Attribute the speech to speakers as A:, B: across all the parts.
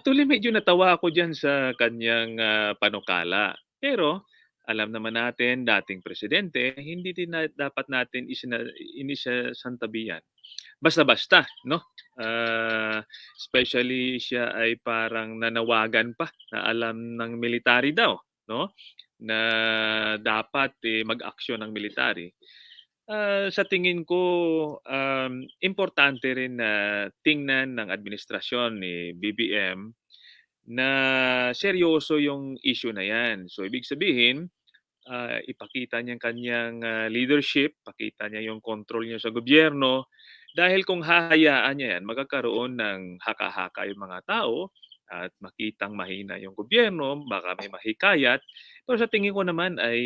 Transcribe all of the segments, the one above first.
A: Actually, medyo natawa ako diyan sa kanyang, ah, panukala. Pero alam naman natin dating presidente, hindi din na dapat natin isina inisasantabi yan basta-basta 'no. Ah, especially siya ay parang nanawagan pa na alam ng military daw 'no, na dapat, eh, mag-aksyon ang military. Ah, sa tingin ko, um, importante rin na tingnan ng administrasyon ni BBM na seryoso yung issue na 'yan. So ibig sabihin, ah, ipakita niya ang kaniyang, ah, leadership, pakita niya yung control niya sa gobyerno. Dahil kung hahayaan niya 'yan, magkakaroon ng haka-haka yung mga tao at makitang mahina yung gobyerno, baka may mahikayat. Pero sa tingin ko naman ay,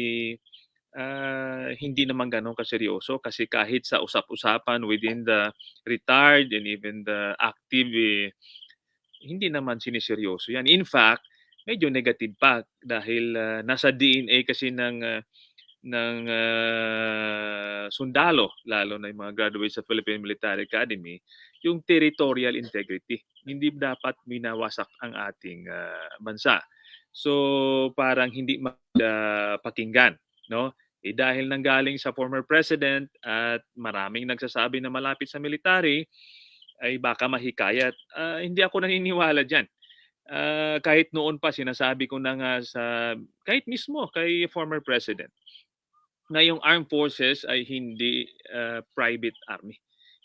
A: ah, hindi naman gano'n kaseryoso kasi kahit sa usap-usapan within the retired and even the active, eh, hindi naman sineryoso 'yan. In fact, medyo negative pa dahil, ah, nasa DNA kasi ng, ah, ng, ah, sundalo, lalo na yung mga graduate sa Philippine Military Academy, yung territorial integrity. Hindi dapat winawasak ang ating, ah, bansa. So, parang hindi maganda pakinggan 'no. Eh, dahil nanggaling sa former president at maraming nagsasabi na malapit sa military, ay baka mahikayat. Ah, hindi ako naniniwala diyan. Ah, kahit noon pa sinasabi ko na nga sa kahit mismo kay former president, na yung armed forces ay hindi, ah, private army.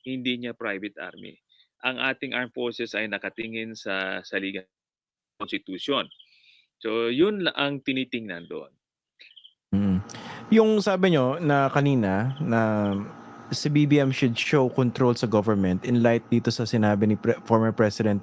A: Hindi niya private army. Ang ating armed forces ay nakatingin sa saligang konstitusyon. So, yun ang tinitingnan doon.
B: Mm. Yung sabi niyo na kanina na si BBM should show control sa government in light dito sa sinabi ni pre former President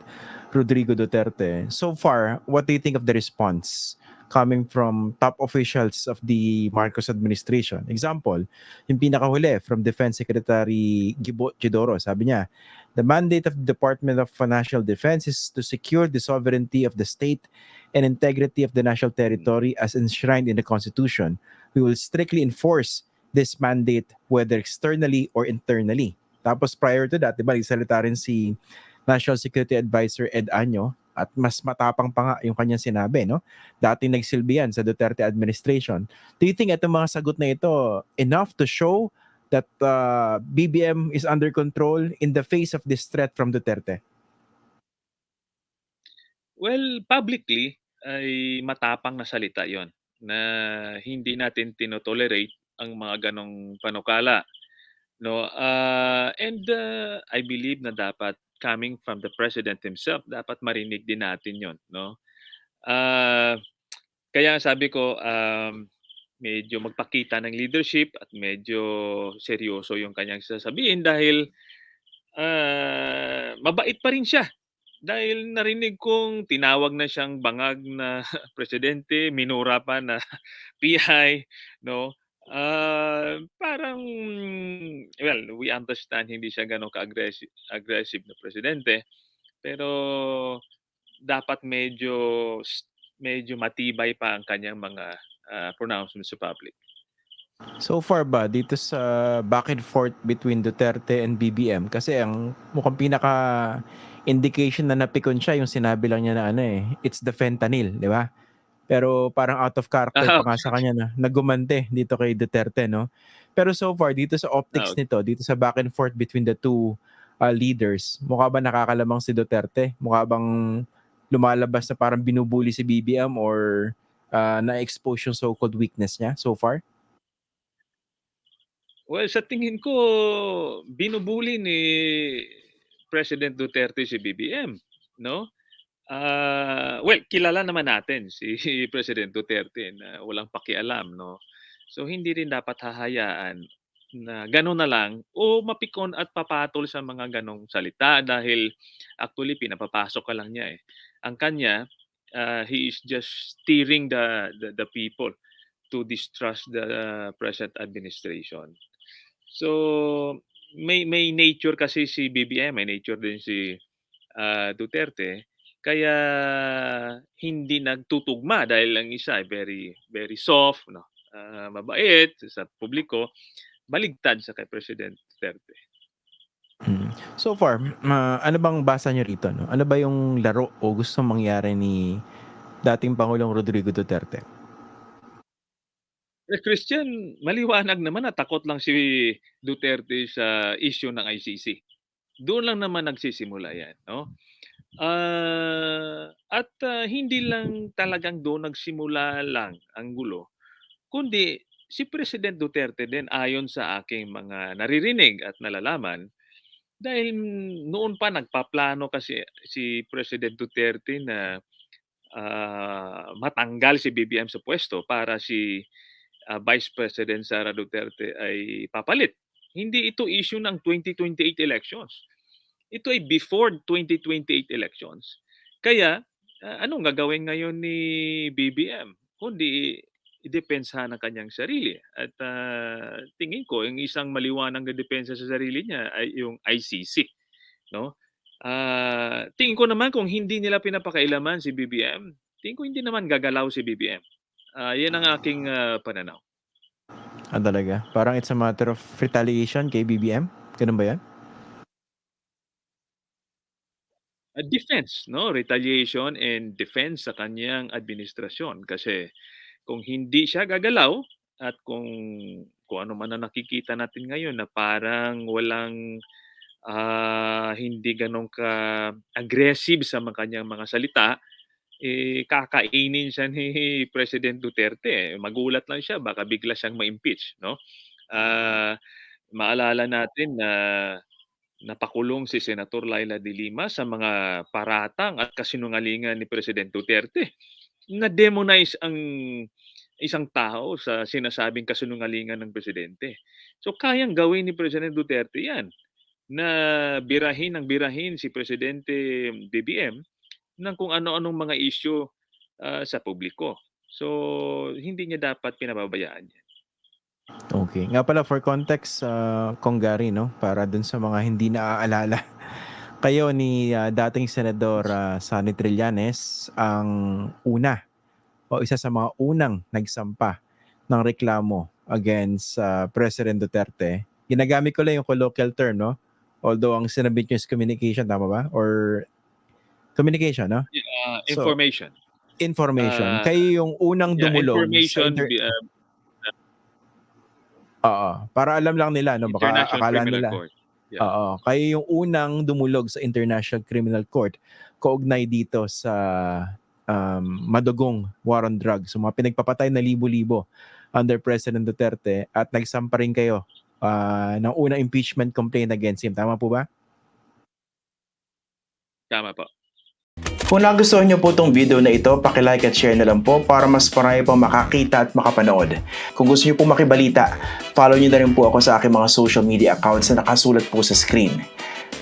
B: Rodrigo Duterte. So far, what do you think of the response coming from top officials of the Marcos administration? Example, yung pinakahuli from Defense Secretary Gibo Chidoro, sabi niya, "The mandate of the Department of National Defense is to secure the sovereignty of the state and integrity of the national territory as enshrined in the Constitution. We will strictly enforce this mandate whether externally or internally." Tapos prior to that, 'di ba, nagsalita rin si National Security Advisor Ed Año at mas matapang pa nga yung kanyang sinabi, no? Dating nagsilbi yan sa Duterte administration. Do you think itong mga sagot na ito enough to show that uh, BBM is under control in the face of this threat from Duterte?
A: Well, publicly ay matapang na salita 'yon na hindi natin tino-tolerate ang mga gano'ng panukala, 'no? Ah, and, ah, I believe na dapat coming from the president himself, dapat marinig din natin 'yon, 'no? Ah, kaya sabi ko, um, medyo magpakita ng leadership at medyo seryoso yung kanyang sasabihin dahil, ah, mabait pa rin siya. Dahil narinig kong tinawag na siyang bangag na presidente, minura pa na PI, 'no? Ah, parang well, we understand hindi siya gano'n ka-aggressive aggressive na presidente, pero dapat medyo medyo matibay pa ang kanyang mga, ah, pronouncements sa public.
B: So far ba dito sa back and forth between Duterte and BBM kasi ang mukhang pinaka-indication na napikon siya yung sinabi lang niya na ano, eh, "It's the fentanyl," 'di ba? Pero parang out of character
A: Ah,
B: pa nga sa kanya na na gumante dito kay Duterte, 'no? Pero so far dito sa optics
A: Oo.
B: nito, dito sa back and forth between the two, ah, leaders, mukha ba nakakalamang si Duterte? Mukha bang lumalabas na parang binubully si BBM or, ah, na-expose yung so-called weakness niya so far?
A: Well, sa tingin ko binubully ni President Duterte si BBM, 'no? Ah, well, kilala naman natin si President Duterte na walang pakialam, 'no? So, hindi rin dapat hahayaan na gano'n na lang o mapikon at papatol sa mga gano'ng salita dahil actually pinapapasok ka lang niya, eh. Ang kanya, ah, he is just steering the the the people to distrust the present administration. So, may may nature kasi si BBM, may nature din si, ah, Duterte kaya hindi nagtutugma dahil ang isa ay very very soft 'no, ah, mabait sa publiko, baligtad sa kay President Duterte.
B: Mm. So far, ma ano bang basa niyo rito 'no? Ano ba yung laro o gustong mangyari ni dating Pangulong Rodrigo Duterte?
A: Eh, Christian, maliwanag naman na takot lang si Duterte sa issue ng ICC. Doon lang naman nagsisimula 'yan, 'no? Ah, at, ah, hindi lang talagang doon nagsimula lang ang gulo, kundi si President Duterte din ayon sa aking mga naririnig at nalalaman, dahil noon pa nagpaplano kasi si President Duterte na, ah, matanggal si BBM sa puwesto para si, ah, Vice President Sara Duterte ay papalit. Hindi ito issue ng 2028 elections. Ito ay before 2028 elections. Kaya, ah, anong gagawin ngayon ni BBM kundi idepensahan ang kanyang sarili at, ah, tingin ko yung isang maliwanag na depensa sa sarili niya ay yung ICC, 'no? Ah, tingin ko naman kung hindi nila pinapakailaman si BBM, tingin ko hindi naman gagalaw si BBM. Ah, 'yan ang aking, ah, pananaw.
B: Ah, talaga? Parang it's a matter of retaliation kay BBM, gano'n ba 'yan?
A: Ah, defense 'no, retaliation and defense sa kanyang administrasyon. Kasi kung hindi siya gagalaw at kung kung ano man ang nakikita natin ngayon na parang walang, ah, hindi gano'n ka-aggressive sa mga kanyang mga salita, eh, kakainin siya ni President Duterte, eh. Magulat lang siya baka bigla siyang ma-impeach 'no. Ah, maalala natin na napakulong si Senator Laila de Lima sa mga paratang at kasinungalingan ni President Duterte. Na-demonize ang isang tao sa sinasabing kasinungalingan ng presidente. So kayang gawin ni President Duterte 'yan, na birahin ng birahin si Presidente BBM ng kung ano-anong mga issue, ah, sa publiko. So hindi niya dapat pinababayaan 'yan.
B: Okey. Nga pala for context, ah, Kong Gary 'no, para dun sa mga hindi naaalala, kayo ni, ah, dating Senador, ah, Sonny Trillanes ang una o isa sa mga unang nagsampa ng reklamo against sa President Duterte. Ginagamit ko lang yung colloquial term 'no, although ang sinabit niyo is communication, tama ba? Or communication 'no?
A: Ah,
B: So
A: information.
B: information.
A: Ah,
B: Kayo yung unang
A: yeah,
B: dumulog sa
A: information
B: inter
A: ah, na
B: Oo, para alam lang nila 'no, baka
A: International
B: akala
A: Criminal
B: nila
A: Court. Yeah.
B: oo, kayo yung unang dumulog sa International Criminal Court kaugnay dito sa, um, madugong war on drugs, yung mga pinagpapatay na libo-libo under President Duterte at nagsampa rin kayo, ah, ng unang impeachment complaint against him, tama po ba?
A: Tama po.
C: Kung nagustuhan niyo po itong video na ito, paki-like at share na lang po para mas marami pang makakita at makapanood. Kung gusto niyo po makibalita, follow niyo na rin po ako sa aking mga social media accounts na nakasulat po sa screen.